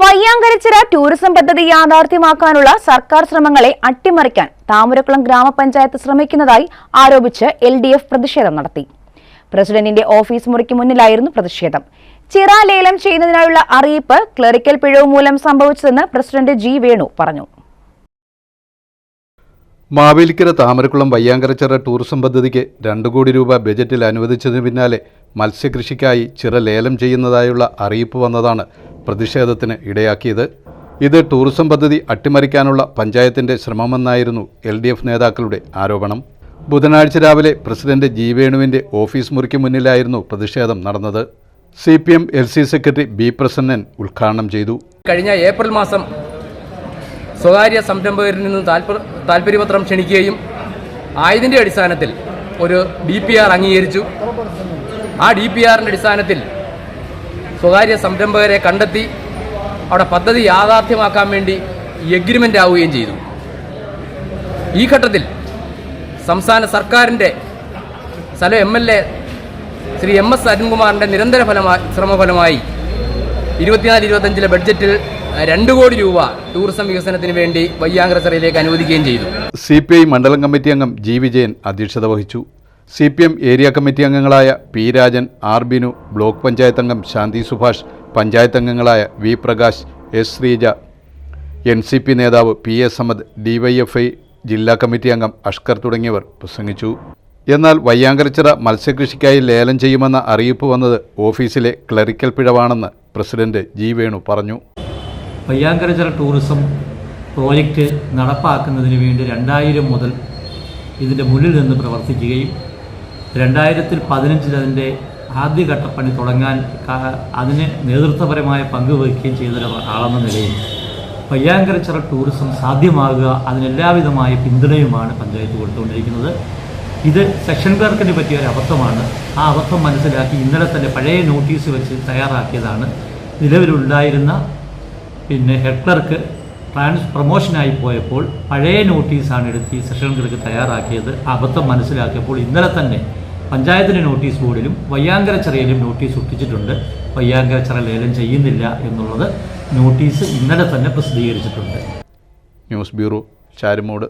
വയ്യാങ്കരച്ചിറ tourism പദ്ധതി യാഥാർത്ഥ്യമാക്കാനുള്ള സർക്കാർ ശ്രമങ്ങളെ അട്ടിമറിക്കാൻ താമരക്കുളം ഗ്രാമപഞ്ചായത്ത് ശ്രമിക്കുന്നതായി ആരോപിച്ച് എൽ പ്രതിഷേധം നടത്തി. പ്രസിഡന്റിന്റെ ഓഫീസ് മുറിക്ക് മുന്നിലായിരുന്നു പ്രതിഷേധം. ചിറ ലേലം ചെയ്യുന്നതിനായുള്ള അറിയിപ്പ് ക്ലറിക്കൽ പിഴവ് മൂലം സംഭവിച്ചതെന്ന് പ്രസിഡന്റ് ജി വേണു പറഞ്ഞു. മാവേലിക്കര താമരക്കുളം വയ്യാങ്കരച്ചിറ ടൂറിസം പദ്ധതിക്ക് രണ്ടു കോടി രൂപ ബജറ്റിൽ അനുവദിച്ചതിന് പിന്നാലെ മത്സ്യകൃഷിക്കായി ചിറ ലേലം ചെയ്യുന്നതായുള്ള അറിയിപ്പ് വന്നതാണ് പ്രതിഷേധത്തിന് ഇടയാക്കിയത്. ഇത് ടൂറിസം പദ്ധതി അട്ടിമറിക്കാനുള്ള പഞ്ചായത്തിന്റെ ശ്രമമെന്നായിരുന്നു എൽ ഡി എഫ് നേതാക്കളുടെ ആരോപണം. ബുധനാഴ്ച രാവിലെ പ്രസിഡന്റ് ജി വേണുവിന്റെ ഓഫീസ് മുറിക്ക് മുന്നിലായിരുന്നു പ്രതിഷേധം നടന്നത്. C P M L C secretary B Prasannan ഉദ്ഘാടനം ചെയ്തു. കഴിഞ്ഞ ഏപ്രിൽ മാസം സ്വകാര്യ സംരംഭകരിൽ നിന്ന് താല്പര്യപത്രം ക്ഷണിക്കുകയും ആയതിന്റെ അടിസ്ഥാനത്തിൽ ഒരു ഡി പി ആർ അംഗീകരിച്ചു. ആ ഡി പി ആറിന്റെ അടിസ്ഥാനത്തിൽ സ്വകാര്യ സംരംഭകരെ കണ്ടെത്തി അവിടെ പദ്ധതി യാഥാർത്ഥ്യമാക്കാൻ വേണ്ടി എഗ്രിമെന്റ് ആവുകയും ചെയ്തു. ഈ ഘട്ടത്തിൽ സംസ്ഥാന സർക്കാരിന്റെ സ്ഥലം M L A Shri M S അരുൺകുമാറിന്റെ നിരന്തര ഫലമായി ശ്രമഫലമായി ഇരുപത്തിനാല് ഇരുപത്തഞ്ചിലെ ബഡ്ജറ്റിൽ രണ്ട് കോടി രൂപ ടൂറിസം വികസനത്തിന് വേണ്ടി വയ്യാങ്കരസറയിലേക്ക് അനുവദിക്കുകയും ചെയ്തു. സി പി ഐ മണ്ഡലം കമ്മിറ്റി അംഗം ജി വിജയൻ അധ്യക്ഷത വഹിച്ചു. C P M area committee അംഗങ്ങളായ P Rajan R Binu block panchayat അംഗം ശാന്തി സുഭാഷ് പഞ്ചായത്ത് അംഗങ്ങളായ V Prakash S Sreeja N C P നേതാവ് പി എസ് സമദ് ഡിവൈഎഫ്ഐ ജില്ലാ കമ്മിറ്റി അംഗം അഷ്കർ തുടങ്ങിയവർ പ്രസംഗിച്ചു. എന്നാൽ വയ്യാങ്കരച്ചിറ മത്സ്യകൃഷിക്കായി ലേലം ചെയ്യുമെന്ന അറിയിപ്പ് വന്നത് ഓഫീസിലെ ക്ലറിക്കൽ പിഴവാണെന്ന് പ്രസിഡന്റ് ജി വേണു പറഞ്ഞു. വയ്യാങ്കരച്ചിറ ടൂറിസം പ്രോജക്റ്റ് നടപ്പാക്കുന്നതിന് വേണ്ടി രണ്ടായിരം മുതൽ ഇതിന്റെ മുന്നിൽ നിന്ന് പ്രവർത്തിക്കുകയും രണ്ടായിരത്തിൽ പതിനഞ്ചിൽ അതിന്റെ ആദ്യഘട്ടപ്പണി തുടങ്ങാൻ അതിന് നേതൃത്വപരമായ പങ്ക് വഹിക്കുകയും ചെയ്ത ഒരാളെന്ന നിലയിൽ പയ്യാങ്കരച്ചിറ ടൂറിസം സാധ്യമാകുക അതിനെല്ലാവിധമായ പിന്തുണയുമാണ് പഞ്ചായത്ത് കൊടുത്തുകൊണ്ടിരിക്കുന്നത്. ഇത് സെക്ഷൻ ക്ലർക്കിന് പറ്റിയ ഒരു അബദ്ധമാണ്. ആ അബദ്ധം മനസ്സിലാക്കി ഇന്നലെ തന്നെ പഴയ നോട്ടീസ് വെച്ച് തയ്യാറാക്കിയതാണ്. നിലവിലുണ്ടായിരുന്ന പിന്നെ ഹെഡ് ക്ലർക്ക് ട്രാൻസ് പ്രൊമോഷനായി പോയപ്പോൾ പഴയ നോട്ടീസാണ് എടുത്ത് ഈ സെഷൻ ക്ലർക്ക് തയ്യാറാക്കിയത്. അബദ്ധം മനസ്സിലാക്കിയപ്പോൾ ഇന്നലെ തന്നെ പഞ്ചായത്തിന്റെ നോട്ടീസ് ബോർഡിലും വയ്യാങ്കര ചിറയിലും നോട്ടീസ് ഒട്ടിച്ചിട്ടുണ്ട്. വയ്യാങ്കര ചിറ ലേലം ചെയ്യുന്നില്ല എന്നുള്ളത് നോട്ടീസ് ഇന്നലെ തന്നെ പ്രസിദ്ധീകരിച്ചിട്ടുണ്ട്. News bureau Charummood.